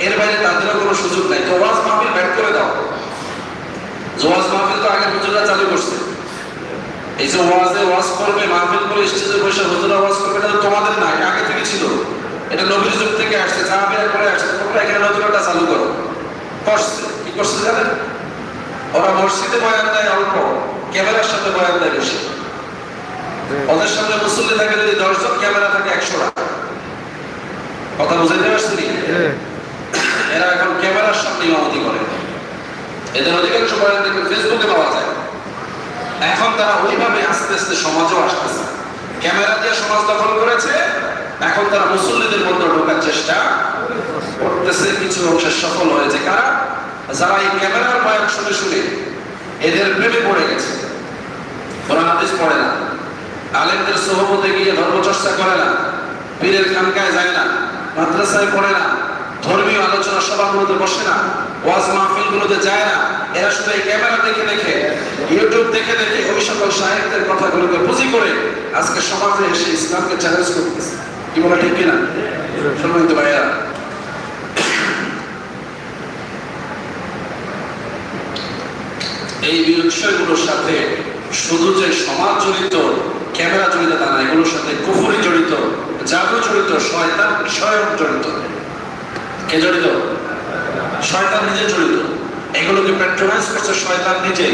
এর বাইরে তাদেরও কোনো সুযোগ নাই। তো ওয়াজ মাহফিল ব্যাক করে দাও। যে ওয়াজ মাহফিল তো আগে হুজুরা চালু করছে। এই যে ওয়াজে ওয়াজ করবে, মাহফিল করে স্টেজে বসে হুজুরা ওয়াজ করবে, এটা তোমাদের না আগে থেকে ছিল। এটা নবীর যুগ থেকে আসছে সাহাবিরা করে আসছে। তোমরা এখানে নতুন চালু করো। করছে। কি করছে জানেন? ওরা মসজিদে বয়ান দেয় অল্প, ক্যামেরার সাথে বয়ান দেয় বেশি। ওদের সামনে মুসল্লি থাকে যদি দশজন, ক্যামেরা থাকে একশোটা। কথা বুঝাইতে পারছি সামনে ইমামতি করে। এদের অধিকাংশ বয়ান ফেসবুকে পাওয়া যায়। এখন তারা ওইভাবে আস্তে আস্তে সমাজও আসতেছে। ক্যামেরা দিয়ে সমাজ দখল করেছে। এখন তারা মুসল্লিদের মধ্যে ঢোকার চেষ্টা করতেছে। কিছু অংশে সফল হয়েছে কারা? যারা এই ক্যামেরার বয়ান শুনে শুনে এদের প্রেমে পড়ে গেছে। ওরা হাদিস পড়ে না। আলেমদের সহবতে গিয়ে ধর্ম চর্চা করে না। পীরের খানকায় যায় না। মাদ্রাসায় পড়ে না। ধর্মীয় আলোচনা সভাগুলোতে বসে না, ওয়াজ মাহফিলগুলোতে যায় না, এরা শুধু এই ক্যামেরা দেখে দেখে, ইউটিউব দেখে দেখে ওই সকল সাহেবদের কথাগুলোকে পুঁজি করে আজকে সমাজে এসে ইসলামকে চ্যালেঞ্জ করতেছে। কি বলা ঠিক কিনা? সম্মানিত ভাইয়া এই বিষয়গুলোর সাথে শুধু যে সমাজ জড়িত, ক্যামেরা জড়িত তা না, এগুলোর সাথে কুফুরি জড়িত, জাদু জড়িত, শয়তান, স্বয়ং জড়িত। কে জড়িত? শয়তান নিজে জড়িত। এগুলোকে প্যাট্রোনাইজ করছে শয়তান নিজে।